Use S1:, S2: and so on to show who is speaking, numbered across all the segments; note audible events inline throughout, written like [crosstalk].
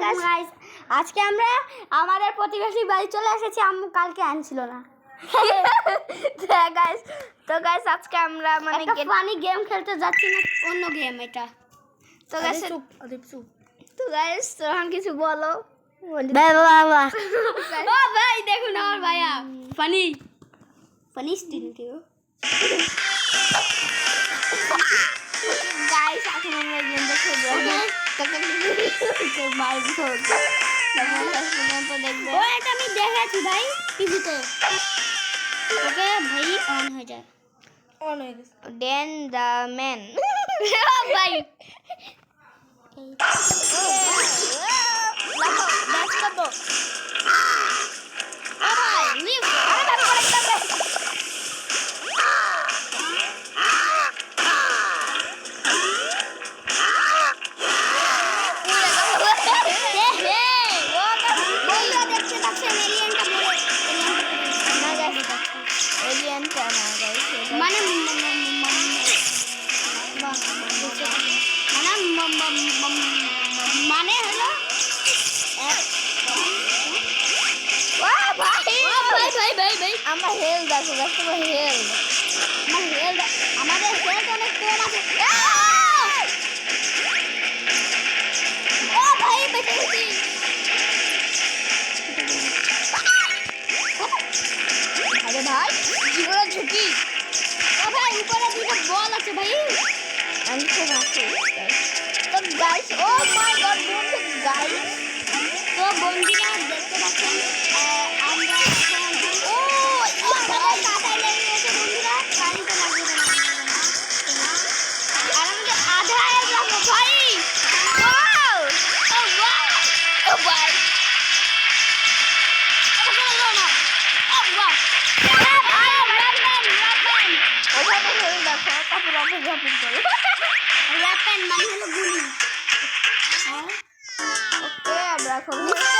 S1: guys, আজকে আমরা আমাদের প্রতিবেশী বাড়ি চলে এসেছি। আম্মু কালকে আনছিল না। [laughs]
S2: গাইস তো গাইস আজকে আমরা মানে
S1: ফানি গেম খেলতে যাচ্ছি না অন্য গেম এটা।
S2: তো গাইস তো গাইস তখন কিছু বলো।
S1: ও ভাই দেখুন আমার ভাইয়া। ফানি ফানি স্টিল কেউ
S2: পর্যন্ত দেখবে
S1: ও এটা আমি দেখেছি ভাই। টিভিতে ওকে ভাই। অন হয়ে যায়
S2: দেন দ্য ম্যান
S1: ভাই লিভ মানে হলো
S2: আমার হেল দেখো তোমার হেল
S1: আমার হেলথ আমাদের হেলথ অনেক কম আছে। ও ভাই বেঁচে গেছি।
S2: আরে ভাই জীবনের ঝুঁকি।
S1: ও ভাই উপরে দুটো বল আছে ভাই।
S2: আমি তো গাইস ও মাই গড বন্ধু গাইস
S1: তো বন্ধুরা দেখতে পাচ্ছেন আমরা এখন
S2: ও
S1: ও কাটাই লেগে গেছে বন্ধুরা পানিতে লাগবে না
S2: আর আমাদের আধা যাব ভাই ওয়াও ও ওয়াও ও ভাই ওখানে হেল দেখো
S3: こんば。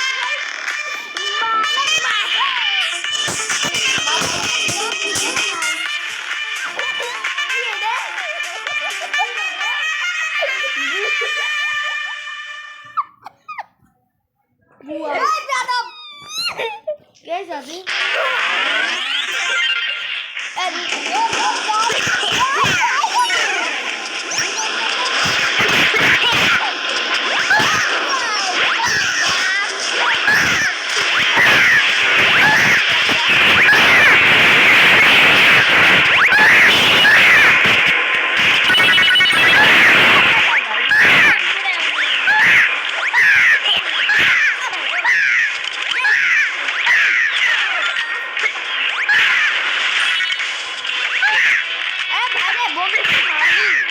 S3: Komik abi.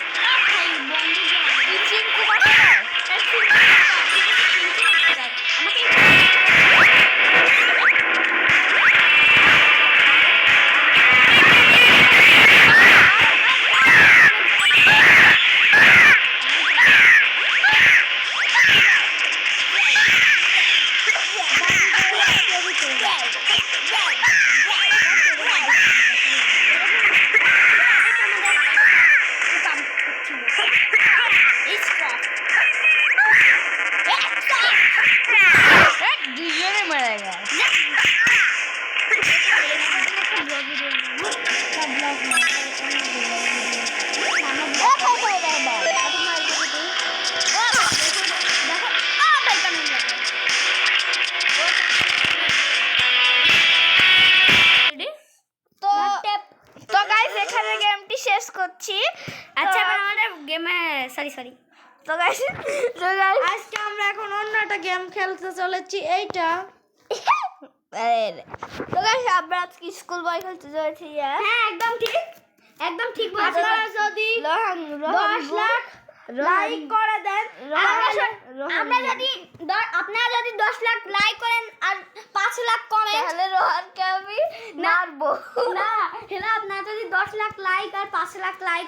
S3: চলেছি এইটা।
S2: আমরা আজকে স্কুল বয় খেলতে চলেছি হ্যাঁ?
S1: হ্যাঁ একদম ঠিক একদম ঠিক বলেছ।
S3: আপনারা যদি দশ লাখ লাইক করে দেন
S1: আমরা যদি আপনারা যদি দশ লাখ লাইক করেন আর পাঁচ লাখ
S2: তাহলে রোহানকে আমি মারবো।
S1: না হেলা আপনারা যদি দশ লাখ লাইক আর পাঁচ লাখ লাইক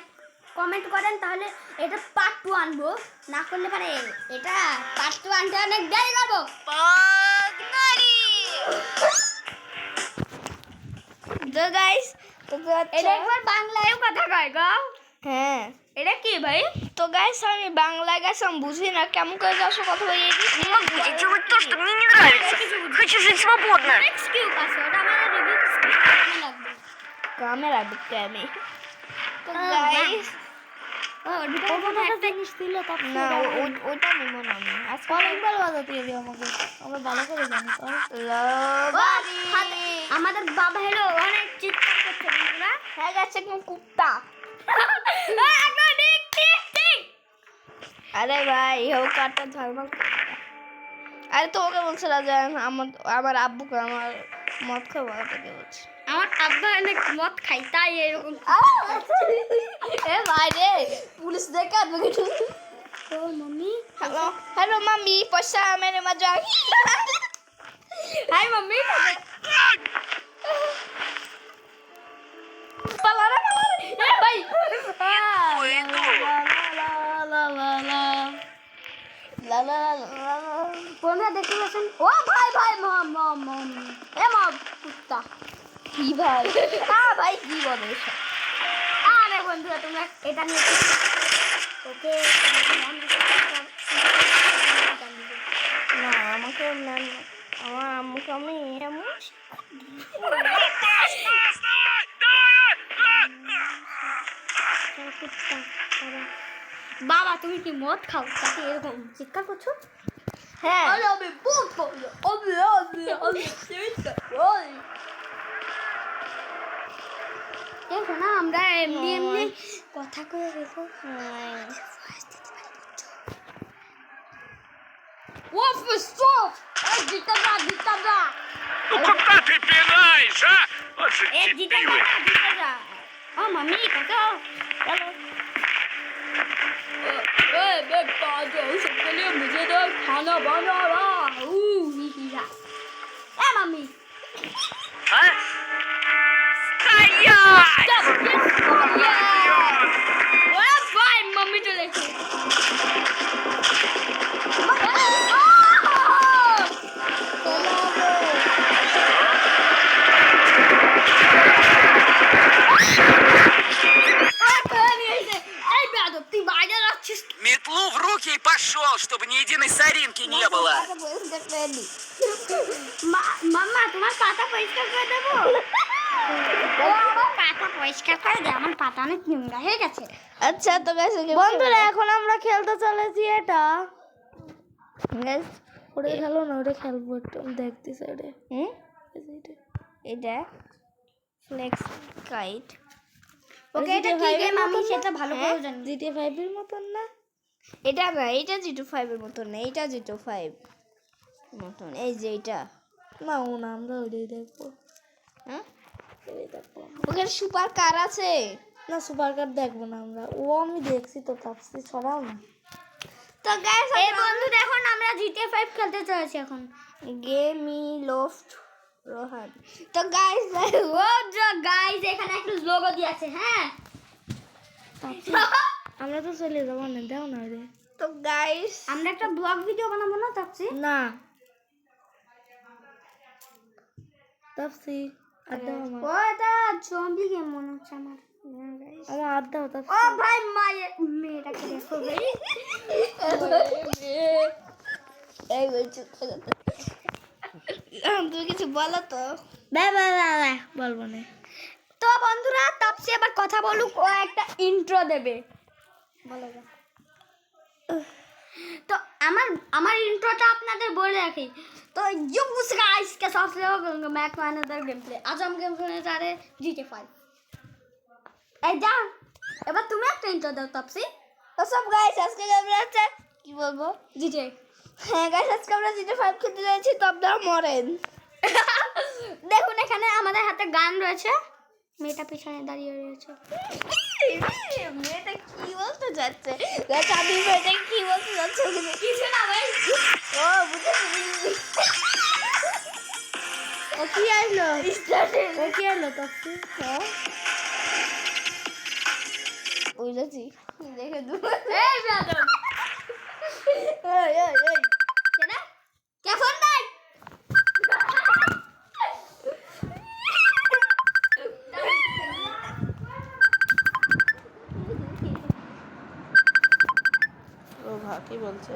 S1: কমেন্ট করেন তাহলে এটা পার্ট টু আনবো না করলে পারে এটা পার্ট টু আনতে অনেক দেরি করবো
S2: তো গাইস তো
S1: এটা একবার বাংলায়ও কথা কয় গো
S2: হ্যাঁ
S1: এটা কি ভাই
S2: তো গাইস আমি বাংলা গাছ আমি বুঝি না কেমন করে যাচ্ছ কথা বলে
S1: Хочу жить свободно. Excuse আছে ওটা আমার রিভিউ আমি লাগবে
S2: ক্যামেরা ঢুকতে আমি তো
S1: ও,
S2: না ওটা নেব না আমি। আজকে
S3: অনেকবার বাজাতে হবে আমাকে? আমরা ভালো করে জানি
S1: আমাদের বাবা হলো অনেক চিৎকার করছে বন্ধুরা।
S2: হ্যাঁ গেছে কুত্তা। [laughs] আরে ভাই হোক কাটটা আরে তোমাকে বলছে রাজা আমার আমার আব্বুকে আমার মদ তোকে বলছে।
S1: আব্বা অনেক মদ খাই তাই এরকম
S2: এ ভাই রে পুলিশ দেখে আসবে কিছু
S1: oh mummy
S2: hello hello mummy পয়সা মেরে মজা
S1: হাই মাম্মি
S2: পালা রে পালা রে। এ ভাই লা লা লা লা লা।
S1: বন্ধুরা দেখতে পাচ্ছেন ও ভাই ভাই মম মম মম এ মম কুত্তা
S2: কি ভাই আ ভাই কি বলে এসব?
S1: আরে বন্ধুরা তোমরা এটা নিয়ে ওকে
S2: না আমাকে আমার আম্মুকে আমি এমন
S1: বাবা তুমি কি মদ খাও তাকে এরকম চিৎকার করছ
S2: হ্যাঁ
S1: আমি বহুত করল আমি আমি আমি দেখো না আমরা এমনি এমনি কথা কয়ে দেখো What for stuff? Edita da, edita
S4: da. Куда ты пинаешь, а? Вот же
S1: Edita da, edita da. Oh, mamica, go. Hello.
S4: Эй, бэк,
S1: баджа, уж блин, где-то хана банара. Уу, хи-хи-ха. Э, мамика.
S4: Метлу в руки и пошел, чтобы ни единой соринки не было.
S1: Мама, ты нас папа поискал পরিষ্কার করে দে আমার পাতা অনেক নোংরা হয়ে গেছে।
S2: আচ্ছা তো গাইস
S3: বন্ধুরা এখন আমরা খেলতে চলেছি এটা।
S2: গাইস
S3: ওটা খেলো না ওটা খেলব একটু দেখতেছি ওটা
S2: হুম এটা ফ্লেক্স কাইট
S1: ওকে এটা কি গেম আমি সেটা ভালো করে জানি
S3: জিটি ফাইভের মতন না?
S2: এটা না এটা জিটু ফাইভের মতন না এটা জিটু ফাইভ মতন। এই যে এটা।
S3: না ও না আমরা ওইটাই দেখব।
S2: হ্যাঁ? ওখানে সুপার কার আছে?
S3: না সুপার কার দেখব না আমরা। ও আমি দেখছি তো তাপসি ছড়াও না।
S2: তো গাইস
S1: এই বন্ধু দেখুন আমরা জিটিএ ফাইভ খেলতে চলেছি এখন।
S2: গেমি লোফট রোহান তো গাইস [laughs]
S1: ও যা গাইস এখানে একটা লোগো দিয়ে আছে হ্যাঁ
S3: আমরা তো চলে যাব না দাও না রে
S2: তো গাইস
S1: আমরা একটা ব্লগ ভিডিও বানাবো না তাপসি
S3: না। তাপসি
S1: জম্বি গেম মনে হচ্ছে আমার।
S3: আমার আর দাও
S1: ও ভাই মায়ের মেয়েটাকে দেখো ভাই।
S2: এই বলছি তুমি কিছু বলো তো।
S3: বলব না।
S1: তো বন্ধুরা তাপসি আবার কথা বলুক ও একটা ইন্ট্রো দেবে। বলো যা। আমার আমার ইন্ট্রোটা আপনাদের বলে রাখি। তো ইউ পুসকা আজকে গঙ্গ ম্যাক মাইনাদার গেম প্লে আজ আমি গেম প্লে তারে জিটি ফাইভ এই যা এবার তুমি একটা ইন্ট্রো দাও তাপসি
S2: তো সব গাইস আজকে আমরা হচ্ছে কি বলব?
S1: জিটি
S2: হ্যাঁ গাইস আজকে আমরা জিটি ফাইভ খেলতে যাচ্ছি তো আপনারা মরেন
S1: দেখুন এখানে আমাদের হাতে গান রয়েছে। মেয়েটা পিছনে দাঁড়িয়ে রয়েছে।
S2: মেয়েটা বলতে যাচ্ছে আমি কি বলতে যাচ্ছে
S1: কিছু না ভাই।
S2: ও বুঝেছি
S3: ও কি
S2: স্টার্টেড
S3: ও কি আইলো তখন
S2: হ্যাঁ বুঝেছি। দেখে দু
S1: এই ব্রাদার
S2: এই এই এই।
S3: ও কি বলছে